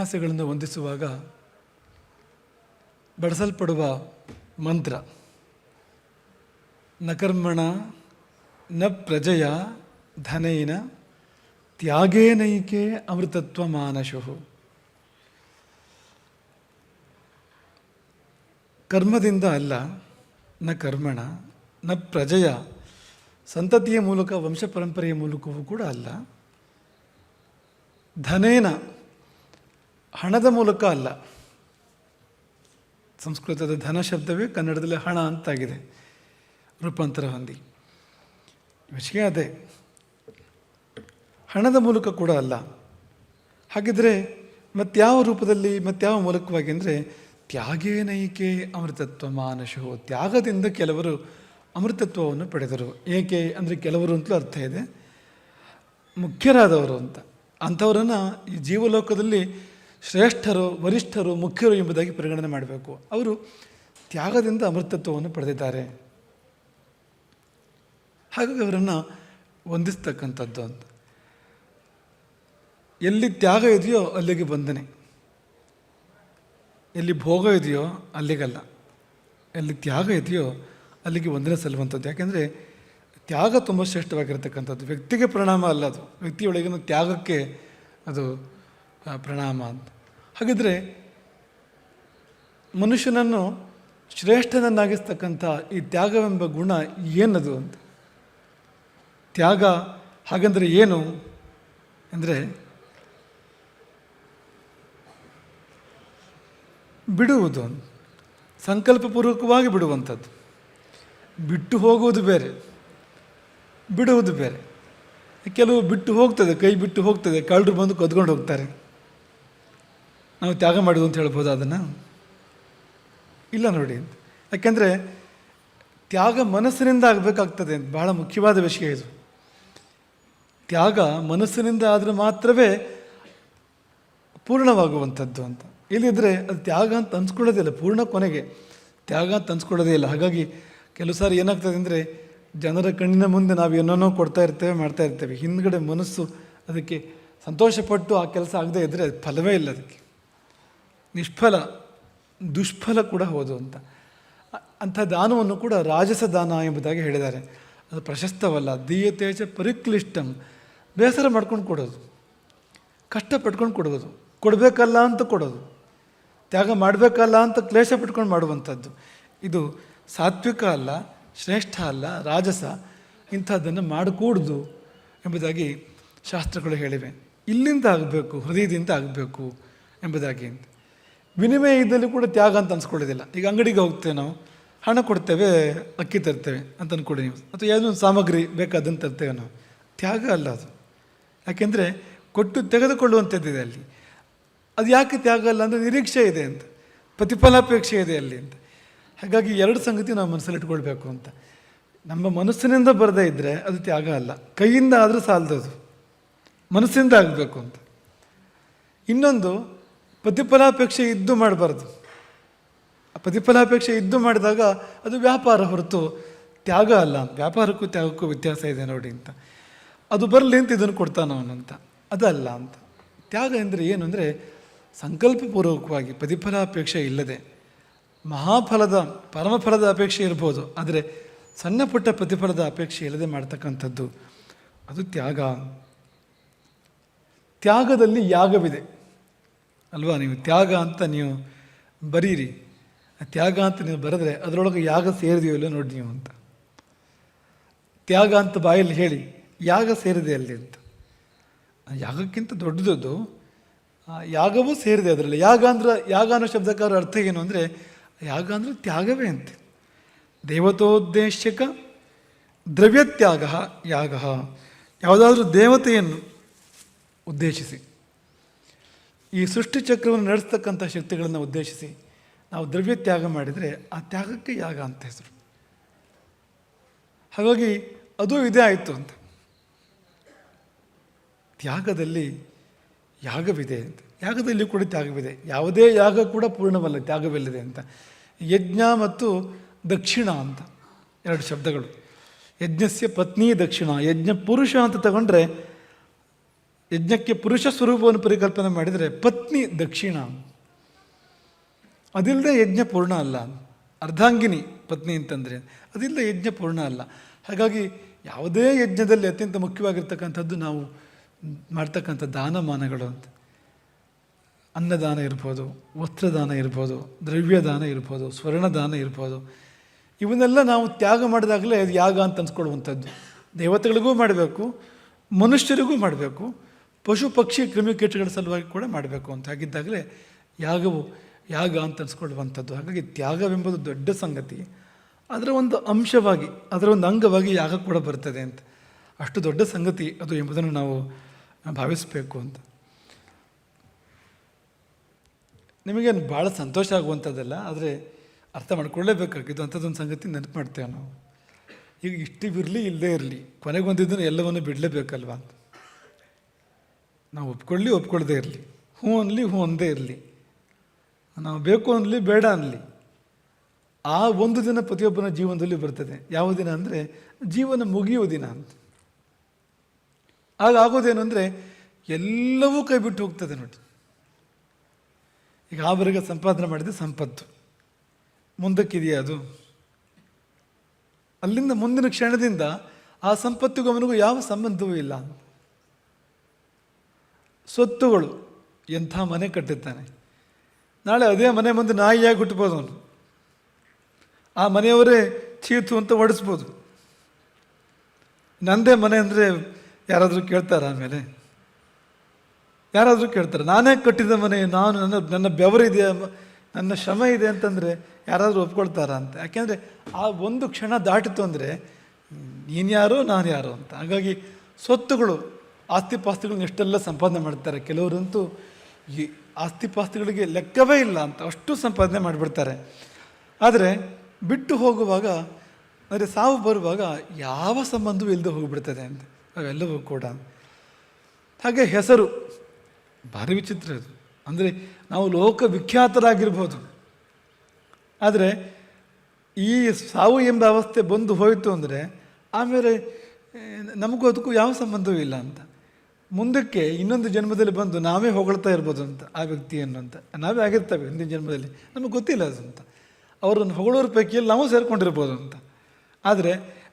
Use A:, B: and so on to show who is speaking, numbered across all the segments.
A: ಸನ್ಯಾಸಿಗಳನ್ನು ವಂದಿಸುವಾಗ ಬಳಸಲ್ಪಡುವ ಮಂತ್ರ. ನಕರ್ಮಣ ಕರ್ಮಣ ನ ಪ್ರಜೆಯ ಧನೇನ ತ್ಯಾಗೇನೈಕೆ ಅಮೃತತ್ವ ಮಾನಶು ಕರ್ಮದಿಂದ ಅಲ್ಲ, ನ ಕರ್ಮಣ, ನ ಪ್ರಜೆಯ ಸಂತತಿಯ ಮೂಲಕ ವಂಶ ಪರಂಪರೆಯ ಮೂಲಕವೂ ಕೂಡ ಅಲ್ಲ. ಧನೇನ ಹಣದ ಮೂಲಕ ಅಲ್ಲ. ಸಂಸ್ಕೃತದ ಧನ ಶಬ್ದವೇ ಕನ್ನಡದಲ್ಲಿ ಹಣ ಅಂತಾಗಿದೆ. ರೂಪಾಂತರ ಹೊಂದಿ. ವಿಷಯ ಅದೇ. ಹಣದ ಮೂಲಕ ಕೂಡ ಅಲ್ಲ. ಹಾಗಿದ್ರೆ ಮತ್ಯಾವ ರೂಪದಲ್ಲಿ ಮತ್ಯಾವ ಮೂಲಕವಾಗಿ ಅಂದರೆ ತ್ಯಾಗೇನೈಕೆ ಅಮೃತತ್ವ ಮಾನಶೋ. ತ್ಯಾಗದಿಂದ ಕೆಲವರು ಅಮೃತತ್ವವನ್ನು ಪಡೆದರು. ಏಕೆ ಅಂದರೆ ಕೆಲವರು ಅಂತಲೂ ಅರ್ಥ ಇದೆ. ಮುಖ್ಯರಾದವರು ಅಂತ. ಅಂಥವರನ್ನು ಈ ಜೀವಲೋಕದಲ್ಲಿ ಶ್ರೇಷ್ಠರು, ವರಿಷ್ಠರು, ಮುಖ್ಯರು ಎಂಬುದಾಗಿ ಪರಿಗಣನೆ ಮಾಡಬೇಕು. ಅವರು ತ್ಯಾಗದಿಂದ ಅಮೃತತ್ವವನ್ನು ಪಡೆದಿದ್ದಾರೆ. ಹಾಗಾಗಿ ಅವರನ್ನು ವಂದಿಸ್ತಕ್ಕಂಥದ್ದು ಅಂತ. ಎಲ್ಲಿ ತ್ಯಾಗ ಇದೆಯೋ ಅಲ್ಲಿಗೆ ಬಂದನೆ ಎಲ್ಲಿ ಭೋಗ ಇದೆಯೋ ಅಲ್ಲಿಗಲ್ಲ. ಎಲ್ಲಿ ತ್ಯಾಗ ಇದೆಯೋ ಅಲ್ಲಿಗೆ ವಂದನೆ ಸಲ್ಲುವಂಥದ್ದು ಯಾಕೆಂದರೆ ತ್ಯಾಗ ತುಂಬ ಶ್ರೇಷ್ಠವಾಗಿರತಕ್ಕಂಥದ್ದು. ವ್ಯಕ್ತಿಗೆ ಪರಿಣಾಮ ಅಲ್ಲ ಅದು. ವ್ಯಕ್ತಿಯೊಳಗಿನ ತ್ಯಾಗಕ್ಕೆ ಅದು ಪ್ರಣಾಮ ಅಂತ. ಹಾಗಿದ್ರೆ ಮನುಷ್ಯನನ್ನು ಶ್ರೇಷ್ಠನನ್ನಾಗಿಸ್ತಕ್ಕಂಥ ಈ ತ್ಯಾಗವೆಂಬ ಗುಣ ಏನದು ಅಂತ? ತ್ಯಾಗ ಹಾಗಂದರೆ ಏನು ಅಂದರೆ ಬಿಡುವುದು ಸಂಕಲ್ಪಪೂರ್ವಕವಾಗಿ ಬಿಡುವಂಥದ್ದು. ಬಿಟ್ಟು ಹೋಗುವುದು ಬೇರೆ, ಬಿಡುವುದು ಬೇರೆ. ಕೆಲವು ಬಿಟ್ಟು ಹೋಗ್ತದೆ, ಕೈ ಬಿಟ್ಟು ಹೋಗ್ತದೆ, ಕಳ್ಳರು ಬಂದು ಕದ್ಕೊಂಡು ಹೋಗ್ತಾರೆ. ನಾವು ತ್ಯಾಗ ಮಾಡೋದು ಅಂತ ಹೇಳ್ಬೋದು ಅದನ್ನು? ಇಲ್ಲ ನೋಡಿ. ಅಂತ ಯಾಕೆಂದರೆ ತ್ಯಾಗ ಮನಸ್ಸಿನಿಂದ ಆಗಬೇಕಾಗ್ತದೆ ಅಂತ ಬಹಳ ಮುಖ್ಯವಾದ ವಿಷಯ ಇದು. ತ್ಯಾಗ ಮನಸ್ಸಿನಿಂದ ಆದರೆ ಮಾತ್ರವೇ ಪೂರ್ಣವಾಗುವಂಥದ್ದು ಅಂತ. ಇಲ್ಲಿದ್ದರೆ ಅದು ತ್ಯಾಗ ಅಂತ ಅನ್ಸ್ಕೊಳ್ಳೋದಿಲ್ಲ ಪೂರ್ಣ ಕೊನೆಗೆ. ತ್ಯಾಗ ಅಂತ ಅನ್ಸ್ಕೊಳ್ಳೋದೇ ಇಲ್ಲ. ಹಾಗಾಗಿ ಕೆಲವು ಸಾರಿ ಏನಾಗ್ತದೆ ಅಂದರೆ ಜನರ ಕಣ್ಣಿನ ಮುಂದೆ ನಾವು ಏನೋನೋ ಕೊಡ್ತಾ ಇರ್ತೇವೆ, ಮಾಡ್ತಾ ಇರ್ತೇವೆ. ಹಿಂದ್ಗಡೆ ಮನಸ್ಸು ಅದಕ್ಕೆ ಸಂತೋಷಪಟ್ಟು ಆ ಕೆಲಸ ಆಗದೇ ಇದ್ದರೆ ಅದು ಫಲವೇ ಇಲ್ಲ ಅದಕ್ಕೆ. ನಿಷ್ಫಲ, ದುಷ್ಫಲ ಕೂಡ ಹೌದು ಅಂತ. ಅಂಥ ದಾನವನ್ನು ಕೂಡ ರಾಜಸ ದಾನ ಎಂಬುದಾಗಿ ಹೇಳಿದ್ದಾರೆ. ಅದು ಪ್ರಶಸ್ತವಲ್ಲ, ದೀಯತೇಜ ಪರಿಕ್ಲಿಷ್ಟಂ. ಬೇಸರ ಮಾಡ್ಕೊಂಡು ಕೊಡೋದು. ಕಷ್ಟ ಪಟ್ಕೊಂಡು ಕೊಡೋದು ಕೊಡಬೇಕಲ್ಲ ಅಂತ ಕೊಡೋದು. ತ್ಯಾಗ ಮಾಡಬೇಕಲ್ಲ ಅಂತ ಕ್ಲೇಶ ಪಟ್ಕೊಂಡು ಮಾಡುವಂಥದ್ದು. ಇದು ಸಾತ್ವಿಕ ಅಲ್ಲ, ಶ್ರೇಷ್ಠ ಅಲ್ಲ, ರಾಜಸ. ಇಂಥದ್ದನ್ನು ಮಾಡಕೂಡ್ದು ಎಂಬುದಾಗಿ ಶಾಸ್ತ್ರಗಳು ಹೇಳಿವೆ. ಇಲ್ಲಿಂದ ಆಗಬೇಕು, ಹೃದಯದಿಂದ ಆಗಬೇಕು ಎಂಬುದಾಗಿ ವಿನಿಮಯ ಕೂಡ ತ್ಯಾಗ ಅಂತ ಅನ್ಸ್ಕೊಳ್ಳೋದಿಲ್ಲ. ಈಗ ಅಂಗಡಿಗೆ ಹೋಗ್ತೇವೆ ನಾವು, ಹಣ ಕೊಡ್ತೇವೆ, ಅಕ್ಕಿ ತರ್ತೇವೆ ಅಂತ ಅಂದ್ಕೊಳ್ಳಿ ನೀವು. ಅಥವಾ ಯಾವುದೋ ಒಂದು ಸಾಮಗ್ರಿ ಬೇಕಾದನ್ನು ತರ್ತೇವೆ ನಾವು. ತ್ಯಾಗ ಅಲ್ಲ ಅದು. ಯಾಕೆಂದರೆ ಕೊಟ್ಟು ತೆಗೆದುಕೊಳ್ಳುವಂಥದ್ದಿದೆ ಅಲ್ಲಿ. ಅದು ಯಾಕೆ ತ್ಯಾಗ ಅಲ್ಲ ಅಂದರೆ ನಿರೀಕ್ಷೆ ಇದೆ ಅಂತ. ಪ್ರತಿಫಲಾಪೇಕ್ಷೆ ಇದೆ ಅಲ್ಲಿ ಅಂತ. ಹಾಗಾಗಿ ಎರಡು ಸಂಗತಿ ನಾವು ಮನಸ್ಸಲ್ಲಿ ಇಟ್ಕೊಳ್ಬೇಕು ಅಂತ. ನಮ್ಮ ಮನಸ್ಸಿನಿಂದ ಬರದೇ ಇದ್ದರೆ ಅದು ತ್ಯಾಗ ಅಲ್ಲ. ಕೈಯಿಂದ ಆದರೂ ಸಾಲದದು ಮನಸ್ಸಿಂದ ಆಗಬೇಕು ಅಂತ. ಇನ್ನೊಂದು ಪ್ರತಿಫಲಾಪೇಕ್ಷೆ ಇದ್ದು ಮಾಡಬಾರ್ದು. ಪ್ರತಿಫಲಾಪೇಕ್ಷೆ ಇದ್ದು ಮಾಡಿದಾಗ ಅದು ವ್ಯಾಪಾರ ಹೊರತು ತ್ಯಾಗ ಅಲ್ಲ. ವ್ಯಾಪಾರಕ್ಕೂ ತ್ಯಾಗಕ್ಕೂ ವ್ಯತ್ಯಾಸ ಇದೆ ನೋಡಿ ಅಂತ. ಅದು ಬರಲಿ ಅಂತ ಇದನ್ನು ಕೊಡ್ತಾನ ಅವನಂತ ಅದಲ್ಲ ಅಂತ. ತ್ಯಾಗ ಅಂದರೆ ಏನು ಅಂದರೆ ಸಂಕಲ್ಪಪೂರ್ವಕವಾಗಿ ಪ್ರತಿಫಲಾಪೇಕ್ಷೆ ಇಲ್ಲದೆ ಮಹಾಫಲದ, ಪರಮಫಲದ ಅಪೇಕ್ಷೆ ಇರ್ಬೋದು. ಆದರೆ ಸಣ್ಣ ಪುಟ್ಟ ಪ್ರತಿಫಲದ ಅಪೇಕ್ಷೆ ಇಲ್ಲದೆ ಮಾಡ್ತಕ್ಕಂಥದ್ದು ಅದು ತ್ಯಾಗ. ತ್ಯಾಗದಲ್ಲಿ ಯಾಗವಿದೆ. ಅಲ್ವಾ? ನೀವು ತ್ಯಾಗ ಅಂತ ನೀವು ಬರೀರಿ. ತ್ಯಾಗ ಅಂತ ನೀವು ಬರೆದ್ರೆ ಅದರೊಳಗೆ ಯಾಗ ಸೇರಿದೆಯೋ ಇಲ್ಲೋ ನೋಡಿ ನೀವು ಅಂತ. ತ್ಯಾಗ ಅಂತ ಬಾಯಲ್ಲಿ ಹೇಳಿ, ಯಾಗ ಸೇರಿದೆ ಅಲ್ಲಿ ಅಂತ. ಯಾಗಕ್ಕಿಂತ ದೊಡ್ಡದದು ಆ ಯಾಗವೂ ಸೇರಿದೆ ಅದರಲ್ಲಿ. ಯಾಗ ಅಂದ್ರೆ, ಯಾಗ ಅನ್ನೋ ಶಬ್ದಕಾರ ಅರ್ಥ ಏನು ಅಂದರೆ, ಯಾಗ ಅಂದರೆ ತ್ಯಾಗವೇ ಅಂತೆ. ದೇವತೋದ್ದೇಶಕ ದ್ರವ್ಯತ್ಯಾಗ ಯಾಗ. ಯಾವುದಾದ್ರೂ ದೇವತೆಯನ್ನು ಉದ್ದೇಶಿಸಿ. ಈ ಸೃಷ್ಟಿ ಚಕ್ರವನ್ನು ನಡೆಸ್ತಕ್ಕಂಥ ಶಕ್ತಿಗಳನ್ನು ಉದ್ದೇಶಿಸಿ ನಾವು ದ್ರವ್ಯ ತ್ಯಾಗ ಮಾಡಿದರೆ ಆ ತ್ಯಾಗಕ್ಕೆ ಯಾಗ ಅಂತ ಹೆಸರು. ಹಾಗಾಗಿ ಅದು ಇದೇ ಆಯಿತು ಅಂತ. ತ್ಯಾಗದಲ್ಲಿ ಯಾಗವಿದೆ ಅಂತ. ಯಾಗದಲ್ಲಿ ಕೂಡ ತ್ಯಾಗವಿದೆ. ಯಾವುದೇ ಯಾಗ ಕೂಡ ಪೂರ್ಣವಲ್ಲ, ತ್ಯಾಗವಿಲ್ಲದೆ ಅಂತ. ಯಜ್ಞ ಮತ್ತು ದಕ್ಷಿಣ ಅಂತ ಎರಡು ಶಬ್ದಗಳು. ಯಜ್ಞಸ್ಯ ಪತ್ನಿ ದಕ್ಷಿಣ. ಯಜ್ಞ ಪುರುಷ ಅಂತ ತಗೊಂಡ್ರೆ ಯಜ್ಞಕ್ಕೆ ಪುರುಷ ಸ್ವರೂಪವನ್ನು ಪರಿಕಲ್ಪನೆ ಮಾಡಿದರೆ ಪತ್ನಿ ದಕ್ಷಿಣ. ಅದಿಲ್ಲದೆ ಯಜ್ಞ ಪೂರ್ಣ ಅಲ್ಲ. ಅರ್ಧಾಂಗಿನಿ ಪತ್ನಿ ಅಂತಂದರೆ ಅದಿಲ್ಲದೆ ಯಜ್ಞ ಪೂರ್ಣ ಅಲ್ಲ. ಹಾಗಾಗಿ ಯಾವುದೇ ಯಜ್ಞದಲ್ಲಿ ಅತ್ಯಂತ ಮುಖ್ಯವಾಗಿರ್ತಕ್ಕಂಥದ್ದು ನಾವು ಮಾಡ್ತಕ್ಕಂಥ ದಾನಮಾನಗಳು ಅಂತ. ಅನ್ನದಾನ ಇರ್ಬೋದು, ವಸ್ತ್ರದಾನ ಇರ್ಬೋದು, ದ್ರವ್ಯದಾನ ಇರ್ಬೋದು, ಸ್ವರ್ಣದಾನ ಇರ್ಬೋದು. ಇವನ್ನೆಲ್ಲ ನಾವು ತ್ಯಾಗ ಮಾಡಿದಾಗಲೇ ಅದು ಯಾಗ ಅಂತ ಅನ್ಸ್ಕೊಳ್ಳುವಂಥದ್ದು. ದೇವತೆಗಳಿಗೂ ಮಾಡಬೇಕು, ಮನುಷ್ಯರಿಗೂ ಮಾಡಬೇಕು. ಪಶು ಪಕ್ಷಿ ಕ್ರಿಮಿಕೀಟಗಳ ಸಲುವಾಗಿ ಕೂಡ ಮಾಡಬೇಕು ಅಂತ. ಹಾಗಿದ್ದಾಗಲೇ ಯಾಗವು ಯಾಗ ಅಂತ ಅನ್ಸ್ಕೊಳ್ಳುವಂಥದ್ದು. ಹಾಗಾಗಿ ತ್ಯಾಗವೆಂಬುದು ದೊಡ್ಡ ಸಂಗತಿ. ಅದರ ಒಂದು ಅಂಶವಾಗಿ, ಅದರ ಒಂದು ಅಂಗವಾಗಿ ಯಾಗ ಕೂಡ ಬರ್ತದೆ ಅಂತ. ಅಷ್ಟು ದೊಡ್ಡ ಸಂಗತಿ ಅದು ಎಂಬುದನ್ನು ನಾವು ಭಾವಿಸಬೇಕು ಅಂತ. ನಿಮಗೇನು ಭಾಳ ಸಂತೋಷ ಆಗುವಂಥದ್ದಲ್ಲ, ಆದರೆ ಅರ್ಥ ಮಾಡ್ಕೊಳ್ಳೇಬೇಕಾಗಿದ್ದು ಅಂಥದ್ದೊಂದು ಸಂಗತಿ ನೆನಪು ಮಾಡ್ತೇವೆ ನಾವು. ಈಗ ಇಷ್ಟು ಇರಲಿ ಇಲ್ಲದೇ ಇರಲಿ, ಕೊನೆಗೊಂದಿದ್ದನ್ನು ಎಲ್ಲವನ್ನು ಬಿಡಲೇಬೇಕಲ್ವ ಅಂತ. ನಾವು ಒಪ್ಕೊಳ್ಳಿ, ಒಪ್ಕೊಳ್ಳದೇ ಇರಲಿ. ಹ್ಞೂ ಅನ್ಲಿ ಹ್ಞೂ ಅಂದೇ ಇರಲಿ. ನಾವು ಬೇಕು ಅನ್ಲಿ, ಬೇಡ ಅನ್ಲಿ. ಆ ಒಂದು ದಿನ ಪ್ರತಿಯೊಬ್ಬನ ಜೀವನದಲ್ಲಿ ಬರ್ತದೆ. ಯಾವ ದಿನ ಅಂದರೆ ಜೀವನ ಮುಗಿಯುವ ದಿನ ಅಂತ. ಆಗ ಆಗೋದೇನು ಅಂದರೆ ಎಲ್ಲವೂ ಕೈ ಬಿಟ್ಟು ಹೋಗ್ತದೆ ನೋಡಿ. ಈಗ ಆವರೆಗೆ ಸಂಪಾದನೆ ಮಾಡಿದ ಸಂಪತ್ತು. ಮುಂದಕ್ಕಿದೆಯಾ ಅದು? ಅಲ್ಲಿಂದ ಮುಂದಿನ ಕ್ಷಣದಿಂದ ಆ ಸಂಪತ್ತಿಗೂ ಅವನಿಗೂ ಯಾವ ಸಂಬಂಧವೂ ಇಲ್ಲ ಸ್ವತ್ತುಗಳು ಎಂಥ ಮನೆ ಕಟ್ಟಿರ್ತಾನೆ ನಾಳೆ ಅದೇ ಮನೆ ಮುಂದೆ ನಾಯಿಯಾಗಿ ಹುಟ್ಟಬೋದು ಅವನು ಆ ಮನೆಯವರೇ ಚೀತು ಅಂತ ಓಡಿಸ್ಬೋದು ನಂದೇ ಮನೆ ಅಂದರೆ ಯಾರಾದರೂ ಕೇಳ್ತಾರೆ ಆಮೇಲೆ? ಯಾರಾದರೂ ಕೇಳ್ತಾರೆ? ನಾನೇ ಕಟ್ಟಿದ ಮನೆ, ನಾನು ನನ್ನ ನನ್ನ ಬೆವರಿದೆ ನನ್ನ ಶ್ರಮ ಇದೆ ಅಂತಂದರೆ ಯಾರಾದರೂ ಒಪ್ಕೊಳ್ತಾರ ಅಂತ. ಯಾಕೆಂದರೆ ಆ ಒಂದು ಕ್ಷಣ ದಾಟಿತು ಅಂದರೆ, ನೀನು ಯಾರೋ, ನಾನು ಯಾರೋ ಅಂತ. ಹಾಗಾಗಿ ಸ್ವತ್ತುಗಳು ಆಸ್ತಿ ಪಾಸ್ತಿಗಳನ್ನ ಎಷ್ಟೆಲ್ಲ ಸಂಪಾದನೆ ಮಾಡ್ತಾರೆ. ಕೆಲವರಂತೂ ಈ ಆಸ್ತಿ ಪಾಸ್ತಿಗಳಿಗೆ ಲೆಕ್ಕವೇ ಇಲ್ಲ ಅಂತ ಅಷ್ಟು ಸಂಪಾದನೆ ಮಾಡಿಬಿಡ್ತಾರೆ. ಆದರೆ ಬಿಟ್ಟು ಹೋಗುವಾಗ, ಅಂದರೆ ಸಾವು ಬರುವಾಗ ಯಾವ ಸಂಬಂಧವೂ ಇಲ್ಲದೆ ಹೋಗಿಬಿಡ್ತದೆ ಅಂತ ಅವೆಲ್ಲವೂ ಕೂಡ. ಹಾಗೆ ಹೆಸರು, ಭಾರಿ ವಿಚಿತ್ರ ಅದು. ಅಂದರೆ ನಾವು ಲೋಕ ವಿಖ್ಯಾತರಾಗಿರ್ಬೋದು. ಆದರೆ ಈ ಸಾವು ಎಂಬ ಅವಸ್ಥೆ ಬಂದು ಹೋಯಿತು ಅಂದರೆ ಆಮೇಲೆ ನಮಗೂ ಅದಕ್ಕೂ ಯಾವ ಸಂಬಂಧವೂ ಇಲ್ಲ ಅಂತ. ಮುಂದಕ್ಕೆ ಇನ್ನೊಂದು ಜನ್ಮದಲ್ಲಿ ಬಂದು ನಾವೇ ಹೊಗಳ್ತಾ ಇರ್ಬೋದು ಅಂತ ಆ ವ್ಯಕ್ತಿಯನ್ನು ಅಂತ. ನಾವೇ ಆಗಿರ್ತೇವೆ ಹಿಂದಿನ ಜನ್ಮದಲ್ಲಿ. ನಮಗೆ ಗೊತ್ತಿಲ್ಲ ಅದು ಅಂತ. ಅವರನ್ನು ಹೊಗಳೋರ ಪೈಕಿಯಲ್ಲಿ ನಾವು ಸೇರ್ಕೊಂಡಿರ್ಬೋದು ಅಂತ. ಆದರೆ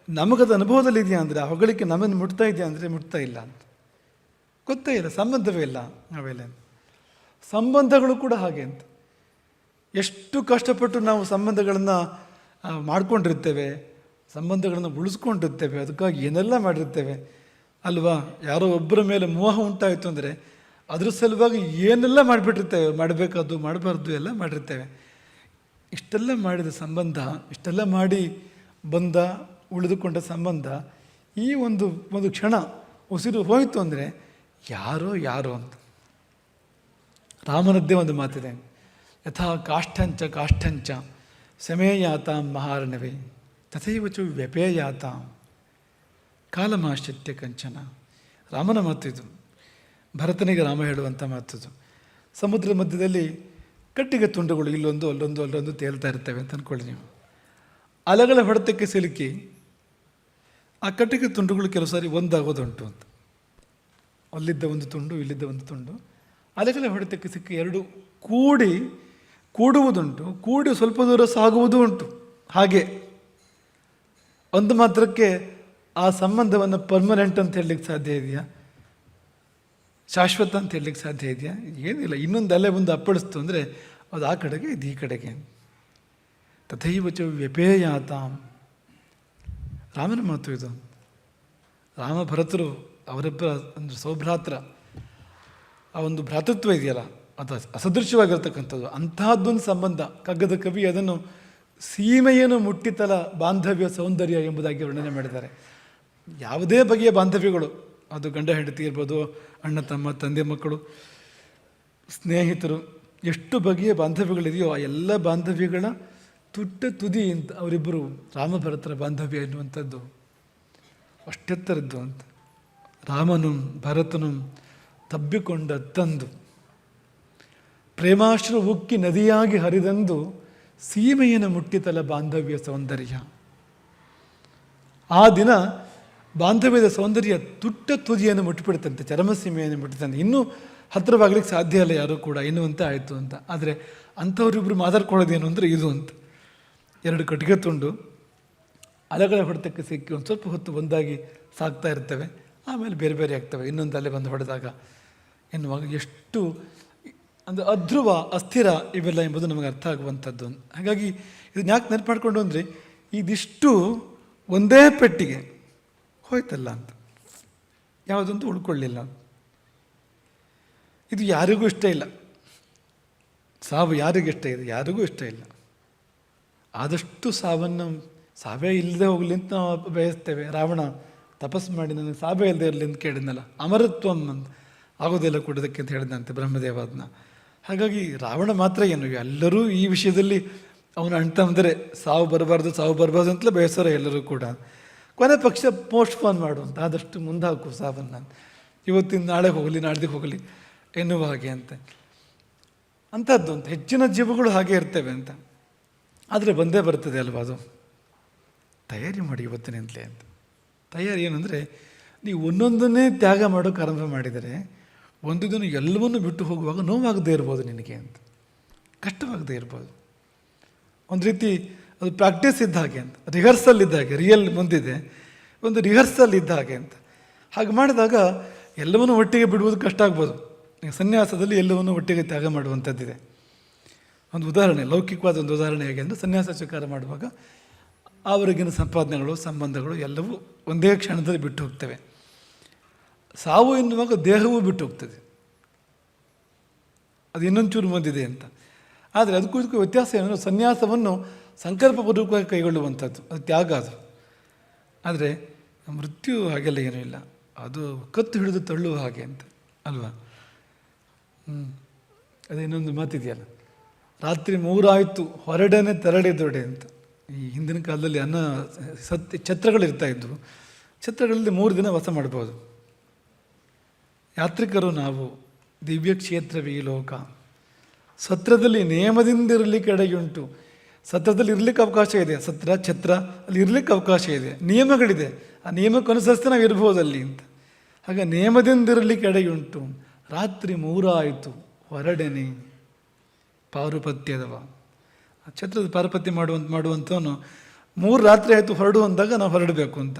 A: ನಮಗದು ಅನುಭವದಲ್ಲಿ ಇದೆಯಾ ಅಂದರೆ ಆ ಹೊಗಳಿಕೆ ನಮ್ಮನ್ನು ಮುಟ್ತಾ ಇದೆಯಾ ಅಂದರೆ ಮುಟ್ತಾ ಇಲ್ಲ ಅಂತ. ಗೊತ್ತೇ ಇಲ್ಲ, ಸಂಬಂಧವೇ ಇಲ್ಲ ಅವೆಲ್ಲ ಸಂಬಂಧಗಳು ಕೂಡ ಹಾಗೆ ಅಂತ. ಎಷ್ಟು ಕಷ್ಟಪಟ್ಟು ನಾವು ಸಂಬಂಧಗಳನ್ನು ಮಾಡ್ಕೊಂಡಿರ್ತೇವೆ, ಸಂಬಂಧಗಳನ್ನು ಉಳಿಸ್ಕೊಂಡಿರ್ತೇವೆ, ಅದಕ್ಕಾಗಿ ಏನೆಲ್ಲ ಮಾಡಿರ್ತೇವೆ ಅಲ್ವಾ? ಯಾರೋ ಒಬ್ಬರ ಮೇಲೆ ಮೋಹ ಉಂಟಾಯಿತು ಅಂದರೆ ಅದ್ರ ಸಲುವಾಗಿ ಏನೆಲ್ಲ ಮಾಡಿಬಿಟ್ಟಿರ್ತೇವೆ? ಮಾಡಬೇಕಾದ್ದು, ಮಾಡಬಾರ್ದು ಎಲ್ಲ ಮಾಡಿರ್ತೇವೆ. ಇಷ್ಟೆಲ್ಲ ಮಾಡಿದ ಸಂಬಂಧ, ಇಷ್ಟೆಲ್ಲ ಮಾಡಿ ಬಂದ, ಉಳಿದುಕೊಂಡ ಸಂಬಂಧ ಈ ಒಂದು ಒಂದು ಕ್ಷಣ ಉಸಿರು ಹೋಯಿತು ಅಂದರೆ ಯಾರೋ ಯಾರೋ ಅಂತ. ರಾಮನದ್ದೇ ಒಂದು ಮಾತಿದೆ. ಯಥಾ ಕಾಷ್ಠಂಚ ಕಾಷ್ಠಂಚ ಸಮೇಯಾತ ಮಹಾರ್ಣವೇ, ತಥೈವಚು ವ್ಯಪೇಯಾತಾಂ. ಕಾಲಮಾಶ್ಚತ್ಯ ಕಂಚನ. ರಾಮನ ಮಾತು ಇದು. ಭರತನಿಗೆ ರಾಮ ಹೇಳುವಂಥ ಮಾತದು ಸಮುದ್ರದ ಮಧ್ಯದಲ್ಲಿ ಕಟ್ಟಿಗೆ ತುಂಡುಗಳು ಇಲ್ಲೊಂದು, ಅಲ್ಲೊಂದು ಅಲ್ಲೊಂದು ತೇಲ್ತಾ ಇರ್ತವೆ ಅಂತ ಅಂದ್ಕೊಳ್ಳಿ ನೀವು. ಅಲಗಳ ಹೊಡೆತಕ್ಕೆ ಸಿಲುಕಿ ಆ ಕಟ್ಟಿಗೆ ತುಂಡುಗಳು ಕೆಲವು ಸಾರಿ ಒಂದಾಗೋದುಂಟು ಅಂತ. ಅಲ್ಲಿದ್ದ ಒಂದು ತುಂಡು, ಇಲ್ಲಿದ್ದ ಒಂದು ತುಂಡು. ಅಲೆಗಳ ಹೊಡೆತಕ್ಕೆ ಸಿಕ್ಕಿ ಎರಡು ಕೂಡಿ ಕೂಡುವುದುಂಟು. ಕೂಡಿ ಸ್ವಲ್ಪ ದೂರ ಸಾಗುವುದೂ ಉಂಟು. ಹಾಗೆ. ಒಂದು ಮಾತ್ರಕ್ಕೆ ಆ ಸಂಬಂಧವನ್ನು ಪರ್ಮನೆಂಟ್ ಅಂತ ಹೇಳಲಿಕ್ಕೆ ಸಾಧ್ಯ ಇದೆಯಾ? ಶಾಶ್ವತ ಅಂತ ಹೇಳಲಿಕ್ಕೆ ಸಾಧ್ಯ ಇದೆಯಾ? ಏನಿಲ್ಲ, ಇನ್ನೊಂದು ಅಲೆ ಒಂದು ಅಪ್ಪಳಿಸ್ತು ಅಂದರೆ ಅದು ಆ ಕಡೆಗೆ, ಇದು ಈ ಕಡೆಗೆ. ತಥೈವಚ ವ್ಯಪೇಯಾತಾಂ. ರಾಮನ ಮಾತು ಇದು. ರಾಮ ಭರತರು ಅವರಿಬ್ಬರ ಅಂದರೆ ಸೌಭ್ರಾತ್ರ, ಆ ಒಂದು ಭ್ರಾತೃತ್ವ ಇದೆಯಲ್ಲ, ಅದು ಅಸದೃಶ್ಯವಾಗಿರ್ತಕ್ಕಂಥದ್ದು. ಅಂತಹದ್ದೊಂದು ಸಂಬಂಧ, ಕಗ್ಗದ ಕವಿ ಅದನ್ನು ಸೀಮೆಯನ್ನು ಮುಟ್ಟಿತಲ ಬಾಂಧವ್ಯ ಸೌಂದರ್ಯ ಎಂಬುದಾಗಿ ವರ್ಣನೆ ಮಾಡಿದ್ದಾರೆ. ಯಾವುದೇ ಬಗೆಯ ಬಾಂಧವ್ಯಗಳು. ಅದು ಗಂಡ ಹೆಂಡತಿ ಇರ್ಬೋದು, ಅಣ್ಣ, ತಮ್ಮ, ತಂದೆ, ಮಕ್ಕಳು, ಸ್ನೇಹಿತರು, ಎಷ್ಟು ಬಗೆಯ ಬಾಂಧವ್ಯಗಳಿದೆಯೋ ಆ ಎಲ್ಲ ಬಾಂಧವ್ಯಗಳ ತುಟ್ಟ ತುದಿ ಅಂತ ಅವರಿಬ್ಬರು ರಾಮಭರತರ ಬಾಂಧವ್ಯ ಎನ್ನುವಂಥದ್ದು. ಅಷ್ಟೆತ್ತರದ್ದು ಅಂತ. ರಾಮನು ಭರತನು ತಬ್ಬಿಕೊಂಡ ತಂದು. ಪ್ರೇಮಾಶ್ರು ಉಕ್ಕಿ ನದಿಯಾಗಿ ಹರಿದಂದು ಸೀಮೆಯನ್ನು ಮುಟ್ಟಿತಲ ಬಾಂಧವ್ಯ ಸೌಂದರ್ಯ. ಆ ದಿನ ಬಾಂಧವ್ಯದ ಸೌಂದರ್ಯ ತುಟ್ಟ ತುದಿಯನ್ನು ಮುಟ್ಟಿಬಿಡುತ್ತಂತೆ, ಚರಮಸೀಮೆಯನ್ನು ಮುಟ್ಟುತ್ತಂತೆ ಇನ್ನೂ ಹತ್ತಿರವಾಗ್ಲಿಕ್ಕೆ ಸಾಧ್ಯ ಇಲ್ಲ ಯಾರೂ ಕೂಡ ಎನ್ನುವಂತೆ ಆಯಿತು ಅಂತ. ಆದರೆ ಅಂಥವರಿಬ್ಬರು ಮಾತಾಡ್ಕೊಳ್ಳೋದೇನು ಅಂದರೆ ಇದು ಅಂತ. ಎರಡು ಕಟ್ಟಿಗೆ ತುಂಡು, ಅಲೆಗಳ ಹೊಡೆತಕ್ಕೆ ಸಿಕ್ಕಿ ಒಂದು ಸ್ವಲ್ಪ ಹೊತ್ತು ಒಂದಾಗಿ ಸಾಕ್ತಾ ಇರ್ತವೆ, ಆಮೇಲೆ ಬೇರೆ ಬೇರೆ ಆಗ್ತವೆ. ಇನ್ನೊಂದು ಅಲೆ ಬಂದು ಹೊಡೆದಾಗ ಎನ್ನುವಾಗ ಎಷ್ಟು ಅಂದರೆ ಅಧ್ರುವ, ಅಸ್ಥಿರ ಇವೆಲ್ಲ ಎಂಬುದು ನಮಗೆ ಅರ್ಥ ಆಗುವಂಥದ್ದು. ಹಾಗಾಗಿ ಇದನ್ನ ಯಾಕೆ ನೆನಪು ಮಾಡಿಕೊಂಡು ಅಂದರೆ ಇದಿಷ್ಟು ಒಂದೇ ಪೆಟ್ಟಿಗೆ. ಹೋಯ್ತಲ್ಲ ಅಂತ. ಯಾವುದಂತೂ ಉಳ್ಕೊಳ್ಳಿಲ್ಲ ಇದು ಯಾರಿಗೂ ಇಷ್ಟ ಇಲ್ಲ. ಸಾವು ಯಾರಿಗೂ ಇಷ್ಟ ಇದೆ? ಯಾರಿಗೂ ಇಷ್ಟ ಇಲ್ಲ. ಆದಷ್ಟು ಸಾವನ್ನು ಸಾವೇ ಇಲ್ಲದೆ ಹೋಗಲಿ ಅಂತ ನಾವು ಬಯಸ್ತೇವೆ. ರಾವಣ ತಪಸ್ಸು ಮಾಡಿ ನನಗೆ ಸಾವೇ ಇಲ್ಲದೆ ಇರಲಿ ಅಂತ ಕೇಳಿದ್ನಲ್ಲ. ಅಮರತ್ವಂ ಅಂತ ಆಗೋದಿಲ್ಲ ಕೊಡೋದಕ್ಕೆ ಅಂತ ಹೇಳಿದಂತೆ ಬ್ರಹ್ಮದೇವ ಅದನ್ನ. ಹಾಗಾಗಿ ರಾವಣ ಮಾತ್ರ ಏನು? ಎಲ್ಲರೂ ಈ ವಿಷಯದಲ್ಲಿ ಅವನು ಅಣ್ಣ ಅಂದರೆ ಸಾವು ಬರಬಾರ್ದು ಸಾವು ಬರಬಾರ್ದು ಅಂತಲೇ ಬಯಸೋರು ಎಲ್ಲರೂ ಕೂಡ. ಕೊನೆ ಪಕ್ಷ ಪೋಸ್ಟ್ಪೋನ್ ಮಾಡುವಂತ ಆದಷ್ಟು ಮುಂದಾಕು ಸಾವನ್ನು ಇವತ್ತಿನ ನಾಳೆ ಹೋಗಲಿ ನಾಡ್ದಿಗೆ ಹೋಗಲಿ ಎನ್ನುವ ಹಾಗೆ ಅಂತ. ಅಂಥದ್ದು ಅಂತ. ಹೆಚ್ಚಿನ ಜೀವಗಳು ಹಾಗೆ ಇರ್ತವೆ ಅಂತ. ಆದರೆ ಬಂದೇ ಬರ್ತದೆ ಅಲ್ವಾ ಅದು? ತಯಾರಿ ಮಾಡಿ ಇವತ್ತಿನಿಂದಲೇ ಅಂತ. ತಯಾರಿ ಏನಂದರೆ, ನೀವು ಒಂದೊಂದನ್ನೇ ತ್ಯಾಗ ಮಾಡೋಕ್ಕೆ ಆರಂಭ ಮಾಡಿದರೆ ಒಂದು ದಿನ ಎಲ್ಲವನ್ನೂ ಬಿಟ್ಟು ಹೋಗುವಾಗ ನೋವಾಗದೇ ಇರ್ಬೋದು ನಿನಗೆ ಅಂತ. ಕಷ್ಟವಾಗದೇ ಇರ್ಬೋದು. ಒಂದು ರೀತಿ ಅದು ಪ್ರಾಕ್ಟೀಸ್ ಇದ್ದ ಹಾಗೆ ಅಂತ. ರಿಹರ್ಸಲ್ ಇದ್ದ ಹಾಗೆ ರಿಯಲ್ ಮುಂದಿದೆ. ಒಂದು ರಿಹರ್ಸಲ್ ಇದ್ದ ಹಾಗೆ ಅಂತ. ಹಾಗೆ ಮಾಡಿದಾಗ ಎಲ್ಲವನ್ನೂ ಒಟ್ಟಿಗೆ ಬಿಡುವುದು ಕಷ್ಟ ಆಗ್ಬೋದು. ಸನ್ಯಾಸದಲ್ಲಿ ಎಲ್ಲವನ್ನೂ ಒಟ್ಟಿಗೆ ತ್ಯಾಗ ಮಾಡುವಂಥದ್ದಿದೆ. ಒಂದು ಉದಾಹರಣೆ, ಲೌಕಿಕವಾದ ಒಂದು ಉದಾಹರಣೆ ಹೇಗೆ ಅಂದರೆ ಸನ್ಯಾಸ ಸ್ವೀಕಾರ ಮಾಡುವಾಗ ಅವರಿಗಿನ ಸಂಪಾದನೆಗಳು, ಸಂಬಂಧಗಳು ಎಲ್ಲವೂ ಒಂದೇ ಕ್ಷಣದಲ್ಲಿ ಬಿಟ್ಟು ಹೋಗ್ತವೆ. ಸಾವು ಎನ್ನುವಾಗ ದೇಹವೂ ಬಿಟ್ಟು ಹೋಗ್ತದೆ. ಅದು ಇನ್ನೊಂದು ಚೂರು ಬಂದಿದೆ ಅಂತ. ಆದರೆ ಅದಕ್ಕೂ ಇದಕ್ಕೂ ವ್ಯತ್ಯಾಸ ಏನಂದರೆ ಸನ್ಯಾಸವನ್ನು ಸಂಕಲ್ಪಪೂರ್ವಕವಾಗಿ ಕೈಗೊಳ್ಳುವಂಥದ್ದು, ಅದು ತ್ಯಾಗ ಅದು. ಆದರೆ ಮೃತ್ಯು ಹಾಗೆಲ್ಲ ಏನೂ ಇಲ್ಲ. ಅದು ಕತ್ತು ಹಿಡಿದು ತಳ್ಳುವ ಹಾಗೆ ಅಂತ, ಅಲ್ವಾ? ಹ್ಞೂ ಅದೇ ಇನ್ನೊಂದು ಮಾತಿದೆಯಲ್ಲ, ರಾತ್ರಿ ಮೂರಾಯಿತು, ಹೊರಡನೆ ತೆರಳಿದೊಡೆ ಅಂತ. ಈ ಹಿಂದಿನ ಕಾಲದಲ್ಲಿ ಅನ್ನ ಸತ್ ಛತ್ರಗಳಿರ್ತಾ ಇದ್ವು. ಛತ್ರಗಳಲ್ಲಿ ಮೂರು ದಿನ ವಾಸ ಮಾಡ್ಬೋದು. ಯಾತ್ರಿಕರು ನಾವು ದಿವ್ಯ ಕ್ಷೇತ್ರವೇ ಈ ಲೋಕ ಸತ್ರದಲ್ಲಿ ನಿಯಮದಿಂದಿರಲಿ ಕಡೆಯುಂಟು. ಸತ್ರದಲ್ಲಿ ಇರಲಿಕ್ಕೆ ಅವಕಾಶ ಇದೆ. ಸತ್ರ, ಛತ್ರ, ಅಲ್ಲಿ ಇರಲಿಕ್ಕೆ ಅವಕಾಶ ಇದೆ. ನಿಯಮಗಳಿದೆ. ಆ ನಿಯಮಕ್ಕೆ ಅನುಸರಿಸಿ ನಾವು ಇರ್ಬೋದು ಅಲ್ಲಿ ಅಂತ. ಹಾಗೆ ನೇಮದಿಂದ ಇರಲಿಕ್ಕೆ ಎಡೆಯುಂಟು. ರಾತ್ರಿ ಮೂರಾಯಿತು. ಹೊರಡೆನೆ. ಪಾರುಪತ್ಯದವ. ಆ ಛತ್ರದ ಪಾರುಪತ್ಯ ಮಾಡುವಂತ, ಮಾಡುವಂಥವನು ಮೂರು ರಾತ್ರಿ ಆಯಿತು ಹೊರಡು ಅಂದಾಗ ನಾವು ಹೊರಡಬೇಕು ಅಂತ.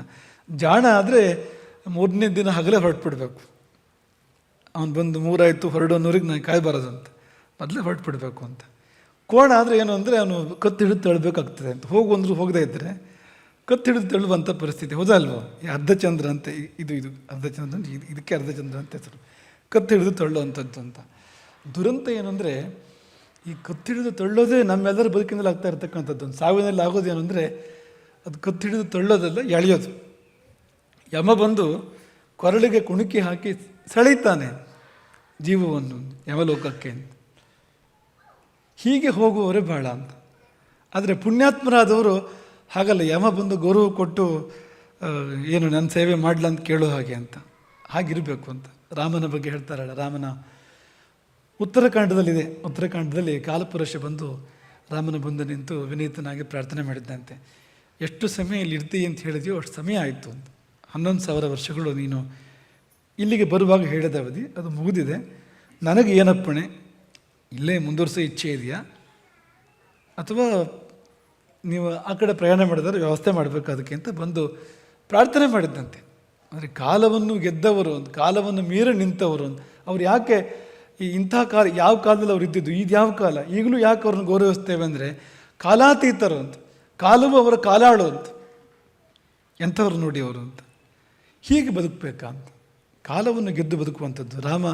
A: ಜಾಣ ಆದರೆ ಮೂರನೇ ದಿನ ಹಗಲೇ ಹೊರಟ್ಬಿಡ್ಬೇಕು. ಅವನು ಬಂದು ಮೂರಾಯಿತು, ಹೊರಡು ಅನ್ನೋರಿಗೆ ನಾನು ಕಾಯಬಾರದು ಅಂತ. ಮೊದಲೇ ಹೊರಟ್ಬಿಡ್ಬೇಕು ಅಂತ. ಕೋಣ ಆದರೆ ಏನು ಅಂದರೆ ಅವನು ಕತ್ತು ಹಿಡಿದು ತಳ್ಳಬೇಕಾಗ್ತದೆ ಅಂತ. ಹೋಗು ಅಂದರೂ ಹೋಗದೇ ಇದ್ದರೆ ಕತ್ತು ಹಿಡಿದು ತಳ್ಳುವಂಥ ಪರಿಸ್ಥಿತಿ ಹೌದಲ್ವೋ ಈ ಅರ್ಧಚಂದ್ರ ಅಂತ ಇದು ಇದು. ಅರ್ಧಚಂದ್ರ ಅಂತ ಇದು- ಇದಕ್ಕೆ ಅರ್ಧಚಂದ್ರ ಅಂತ ಹೆಸರು. ಕತ್ತು ಹಿಡಿದು ತಳ್ಳುವಂಥದ್ದು ಅಂತ. ದುರಂತ ಏನಂದರೆ ಈ ಕತ್ತು ಹಿಡಿದು ತಳ್ಳೋದೇ ನಮ್ಮೆಲ್ಲರ ಬದುಕಿನಲ್ಲಿ ಆಗ್ತಾ ಇರ್ತಕ್ಕಂಥದ್ದು. ಒಂದು ಸಾವಿನಲ್ಲಿ ಆಗೋದು ಏನಂದರೆ ಅದು ಕತ್ತು ಹಿಡಿದು ತಳ್ಳೋದಲ್ಲ, ಎಳೆಯೋದು. ಯಮ ಬಂದು ಕೊರಳಿಗೆ ಕುಣುಕಿ ಹಾಕಿ ಸೆಳೀತಾನೆ ಜೀವವನ್ನು, ಯಮಲೋಕಕ್ಕೆ ಅಂತ. ಹೀಗೆ ಹೋಗುವವರೇ ಬಹಳ ಅಂತ. ಆದರೆ ಪುಣ್ಯಾತ್ಮರಾದವರು ಹಾಗಲ್ಲ ಯಮ ಬಂದು ಗೌರವ ಕೊಟ್ಟು ಏನು ನನ್ನ ಸೇವೆ ಮಾಡಲ ಅಂತ ಕೇಳೋ ಹಾಗೆ ಅಂತ. ಹಾಗಿರಬೇಕು ಅಂತ. ರಾಮನ ಬಗ್ಗೆ ಹೇಳ್ತಾರಲ್ಲ, ರಾಮನ ಉತ್ತರಕಾಂಡದಲ್ಲಿದೆ ಉತ್ತರಕಾಂಡದಲ್ಲಿ ಕಾಲಪುರುಷ ಬಂದು ರಾಮನ ಬಂದು ನಿಂತು ವಿನೀತನಾಗಿ ಪ್ರಾರ್ಥನೆ ಮಾಡಿದ್ದಂತೆ. ಎಷ್ಟು ಸಮಯ ಇಲ್ಲಿ ಇರ್ತೀಯ ಅಂತ ಹೇಳಿದೆಯೋ ಅಷ್ಟು ಸಮಯ ಆಯಿತು ಅಂತ. ಹನ್ನೊಂದು ಸಾವಿರ ವರ್ಷಗಳು ನೀನು ಇಲ್ಲಿಗೆ ಬರುವಾಗ ಹೇಳಿದ ಅವಧಿ, ಅದು ಮುಗಿದಿದೆ. ನನಗೆ ಏನಪ್ಪಣೆ? ಇಲ್ಲೇ ಮುಂದುವರಿಸೋ ಇಚ್ಛೆ ಇದೆಯಾ? ಅಥವಾ ನೀವು ಆ ಕಡೆ ಪ್ರಯಾಣ ಮಾಡಿದರೆ ವ್ಯವಸ್ಥೆ ಮಾಡಬೇಕು ಅದಕ್ಕೆ ಅಂತ ಬಂದು ಪ್ರಾರ್ಥನೆ ಮಾಡಿದ್ದಂತೆ ಅಂದರೆ ಕಾಲವನ್ನು ಗೆದ್ದವರು ಅಂತ ಕಾಲವನ್ನು ಮೀರಿ ನಿಂತವರು. ಅಂತ ಅವ್ರು ಯಾಕೆ ಈ ಇಂಥ ಕಾಲ, ಯಾವ ಕಾಲದಲ್ಲಿ ಅವ್ರು ಇದ್ದಿದ್ದು ಇದು ಯಾವ ಕಾಲ? ಈಗಲೂ ಯಾಕೆ ಅವ್ರನ್ನ ಗೌರವಿಸ್ತೇವೆ ಅಂದರೆ ಕಾಲಾತೀತರು ಅಂತ, ಕಾಲವು ಅವರ ಕಾಲಾಳು ಅಂತ, ಎಂಥವ್ರು ನೋಡಿ ಅವರು ಅಂತ. ಹೀಗೆ ಬದುಕಬೇಕಾ ಅಂತ. ಕಾಲವನ್ನು ಗೆದ್ದು ಬದುಕುವಂಥದ್ದು. ರಾಮ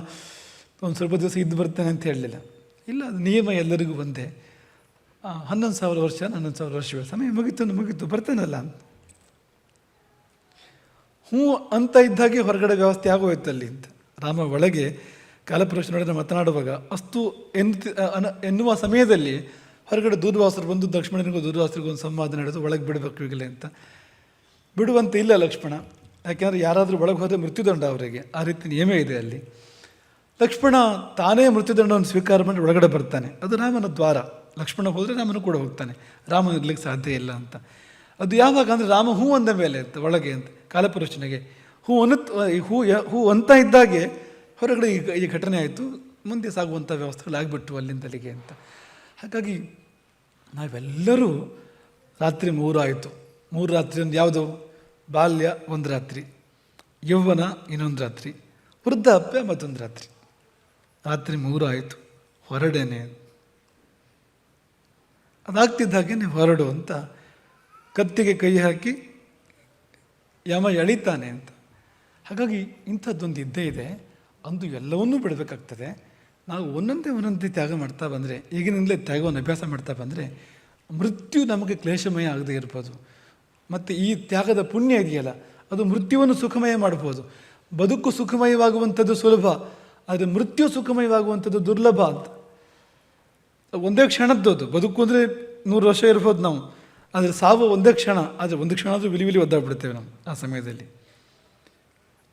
A: ಒಂದು ಸ್ವಲ್ಪ ದಿವಸ ಇದ್ದು ಬರ್ತಾನೆ ಅಂತ ಹೇಳಲಿಲ್ಲ. ಇಲ್ಲ ನಿಯಮ ಎಲ್ಲರಿಗೂ ಆ, ಹನ್ನೊಂದು ಸಾವಿರ ವರ್ಷ ಹನ್ನೊಂದು ಸಾವಿರ ವರ್ಷ ಸಮಯ ಮುಗಿತು ಮುಗಿತು ಬರ್ತಾನಲ್ಲ. ಹ್ಞೂ ಅಂತ ಇದ್ದಾಗೆ ಹೊರಗಡೆ ವ್ಯವಸ್ಥೆ ಆಗೋಯ್ತು ಅಲ್ಲಿ ಅಂತ. ರಾಮ ಒಳಗೆ ಕಾಲಪುರುಷನೊಡನೆ ಮಾತನಾಡುವಾಗ ಅಸ್ತು ಅನ- ಎನ್ನುವ ಸಮಯದಲ್ಲಿ ಹೊರಗಡೆ ದೂರ್ವಾಸರು ಬಂದು ಲಕ್ಷ್ಮಣನಿಗೂ ದೂರ್ವಾಸರಿಗೂ ಒಂದು ಸಂವಾದ ನಡೆದು ಒಳಗೆ ಬಿಡಬೇಕು ಈಗಲೇ ಅಂತ. ಬಿಡುವಂತೆ ಇಲ್ಲ ಲಕ್ಷ್ಮಣ. ಯಾಕೆಂದರೆ ಯಾರಾದರೂ ಒಳಗೆ ಹೋದರೆ ಮೃತ್ಯುದಂಡ ಅವರಿಗೆ. ಆ ರೀತಿ ನಿಯಮ ಇದೆ ಅಲ್ಲಿ. ಲಕ್ಷ್ಮಣ ತಾನೇ ಮೃತ್ಯುದಂಡವನ್ನು ಸ್ವೀಕಾರ ಮಾಡಿ ಒಳಗಡೆ ಬರ್ತಾನೆ. ಅದು ರಾಮನ ದ್ವಾರ. ಲಕ್ಷ್ಮಣ ಹೋದರೆ ರಾಮನು ಕೂಡ ಹೋಗ್ತಾನೆ. ರಾಮ ಇರ್ಲಿಕ್ಕೆ ಸಾಧ್ಯ ಇಲ್ಲ ಅಂತ. ಅದು ಯಾವಾಗ ಅಂದರೆ ರಾಮ ಹೂ ಅಂದ ಮೇಲೆ ಅಂತ, ಒಳಗೆ ಅಂತ, ಕಾಲಪುರುಷನಿಗೆ. ಹೂ ಅನ್ನ ಹೂ ಹೂ ಅಂತ ಇದ್ದಾಗೆ ಹೊರಗಡೆ ಈ ಈ ಘಟನೆ ಆಯಿತು. ಮುಂದೆ ಸಾಗುವಂಥ ವ್ಯವಸ್ಥೆಗಳಾಗ್ಬಿಟ್ಟು ಅಲ್ಲಿಂದ ಅಲ್ಲಿಗೆ ಅಂತ. ಹಾಗಾಗಿ ನಾವೆಲ್ಲರೂ ರಾತ್ರಿ ಮೂರು ಆಯಿತು. ಮೂರು ರಾತ್ರಿ ಒಂದು ಯಾವುದು? ಬಾಲ್ಯ ಒಂದು ರಾತ್ರಿ, ಯೌವನ ಇನ್ನೊಂದು ರಾತ್ರಿ, ವೃದ್ಧಾಪ್ಯ ಮತ್ತೊಂದು ರಾತ್ರಿ. ರಾತ್ರಿ ಮೂರಾಯಿತು. ಹೊರಡೇನೆ ಅದಾಗ್ತಿದ್ದ ಹೊರಡು ಅಂತ ಕತ್ತಿಗೆ ಕೈ ಹಾಕಿ ಯಮ ಎಳಿತಾನೆ ಅಂತ. ಹಾಗಾಗಿ ಇಂಥದ್ದೊಂದು ಇದ್ದೇ ಇದೆ. ಅಂದು ಎಲ್ಲವನ್ನೂ ಬಿಡಬೇಕಾಗ್ತದೆ. ನಾವು ಒಂದೊಂದೇ ಒಂದೊಂದೇ ತ್ಯಾಗ ಮಾಡ್ತಾ ಬಂದರೆ, ಈಗಿನಿಂದಲೇ ತ್ಯಾಗವನ್ನು ಅಭ್ಯಾಸ ಮಾಡ್ತಾ ಬಂದರೆ, ಮೃತ್ಯು ನಮಗೆ ಕ್ಲೇಶಮಯ ಆಗದೇ ಇರ್ಬೋದು. ಮತ್ತು ಈ ತ್ಯಾಗದ ಪುಣ್ಯ ಇದೆಯಲ್ಲ, ಅದು ಮೃತ್ಯುವನ್ನು ಸುಖಮಯ ಮಾಡ್ಬೋದು. ಬದುಕು ಸುಖಮಯವಾಗುವಂಥದ್ದು ಸುಲಭ. ಆದರೆ ಮೃತ್ಯು ಸುಖಮಯವಾಗುವಂಥದ್ದು ದುರ್ಲಭ ಅಂತ. ಒಂದೇ ಕ್ಷಣದ್ದು ಅದು. ಬದುಕು ಅಂದರೆ ನೂರು ವರ್ಷ ಇರ್ಬೋದು ನಾವು. ಆದರೆ ಸಾವು ಒಂದೇ ಕ್ಷಣ. ಆದರೆ ಒಂದು ಕ್ಷಣ ಅದು ವಿಲಿ ವಿಲಿ ಒದ್ದಾಡ್ಬಿಡ್ತೇವೆ ನಾವು ಆ ಸಮಯದಲ್ಲಿ.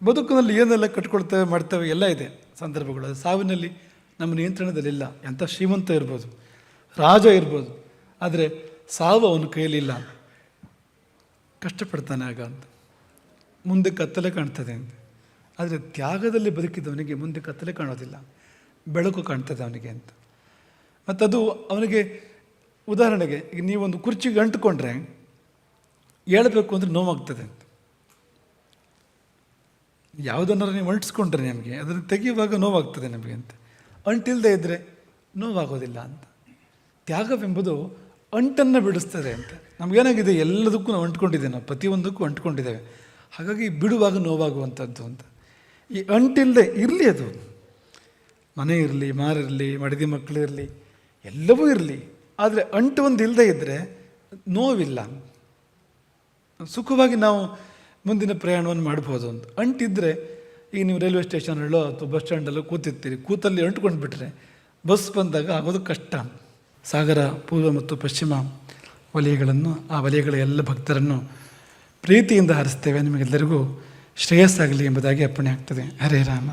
A: ಬದುಕಿನಲ್ಲಿ ಏನೆಲ್ಲ ಕಟ್ಕೊಳ್ತೇವೆ, ಮಾಡ್ತೇವೆ ಎಲ್ಲ ಇದೆ ಸಂದರ್ಭಗಳು. ಅದು ಸಾವಿನಲ್ಲಿ ನಮ್ಮ ನಿಯಂತ್ರಣದಲ್ಲಿಲ್ಲ. ಎಂಥ ಶ್ರೀಮಂತ ಇರ್ಬೋದು. ರಾಜ ಇರ್ಬೋದು. ಆದರೆ ಸಾವು ಅವನ ಕೈಯಲ್ಲಿಲ್ಲ ಕಷ್ಟಪಡ್ತಾನೆ ಆಗ ಅಂತ. ಮುಂದೆ ಕತ್ತಲೆ ಕಾಣ್ತದೆ ಅಂತ. ಆದರೆ ತ್ಯಾಗದಲ್ಲಿ ಬದುಕಿದವನಿಗೆ ಮುಂದೆ ಕತ್ತಲೆ ಕಾಣೋದಿಲ್ಲ, ಬೆಳಕು ಕಾಣ್ತದೆ ಅವನಿಗೆ ಅಂತ. ಮತ್ತದು ಅವನಿಗೆ ಉದಾಹರಣೆಗೆ, ಈಗ ನೀವೊಂದು ಕುರ್ಚಿಗೆ ಅಂಟುಕೊಂಡ್ರೆ ಹೇಳಬೇಕು ಅಂದರೆ ನೋವಾಗ್ತದೆ ಅಂತ. ಯಾವುದನ್ನಾರು ನೀವು ಅಂಟಿಸ್ಕೊಂಡ್ರೆ ನಿಮಗೆ, ಅದನ್ನು ತೆಗೆಯುವಾಗ ನೋವಾಗ್ತದೆ ನಮಗೆ ಅಂತ. ಅಂಟಿಲ್ಲದೆ ಇದ್ದರೆ ನೋವಾಗೋದಿಲ್ಲ ಅಂತ. ತ್ಯಾಗವೆಂಬುದು ಅಂಟನ್ನು ಬಿಡಿಸ್ತದೆ ಅಂತ. ನಮಗೇನಾಗಿದೆ, ಎಲ್ಲದಕ್ಕೂ ನಾವು ಅಂಟ್ಕೊಂಡಿದ್ದೇವೆ ನಾವು, ಪ್ರತಿಯೊಂದಕ್ಕೂ ಅಂಟ್ಕೊಂಡಿದ್ದೇವೆ. ಹಾಗಾಗಿ ಬಿಡುವಾಗ ನೋವಾಗುವಂಥದ್ದು ಅಂತ. ಈ ಅಂಟಿಲ್ಲದೆ ಇರಲಿ ಅದು. ಮನೆ ಇರಲಿ ಮಾರಿರಲಿ ಮಡದಿ ಮಕ್ಕಳಿರಲಿ ಎಲ್ಲವೂ ಇರಲಿ. ಆದರೆ ಅಂಟು ಒಂದು ಇಲ್ಲದೆ ಇದ್ದರೆ ನೋವಿಲ್ಲ. ಸುಖವಾಗಿ ನಾವು ಮುಂದಿನ ಪ್ರಯಾಣವನ್ನು ಮಾಡ್ಬೋದು ಅಂತ. ಅಂಟಿದ್ದರೆ ಈಗ ನೀವು ರೈಲ್ವೆ ಸ್ಟೇಷನಲ್ಲೋ ಅಥವಾ ಬಸ್ ಸ್ಟ್ಯಾಂಡಲ್ಲೋ ಕೂತಿರ್ತೀರಿ. ಕೂತಲ್ಲಿ ಅಂಟ್ಕೊಂಡು ಬಿಟ್ಟರೆ ಬಸ್ ಬಂದಾಗ ಆಗೋದು ಕಷ್ಟ. ಸಾಗರ, ಪೂರ್ವ ಮತ್ತು ಪಶ್ಚಿಮ ವಲಯಗಳನ್ನು, ಆ ವಲಯಗಳ ಎಲ್ಲ ಭಕ್ತರನ್ನು ಪ್ರೀತಿಯಿಂದ ಹರಿಸ್ತೇವೆ ನಿಮಗೆಲ್ಲರಿಗೂ. ಶ್ರೇಯಸ್ಸಾಗಲಿ ಎಂಬುದಾಗಿ ಅರ್ಪಣೆ ಆಗ್ತದೆ. ಹರೇ ರಾಮ.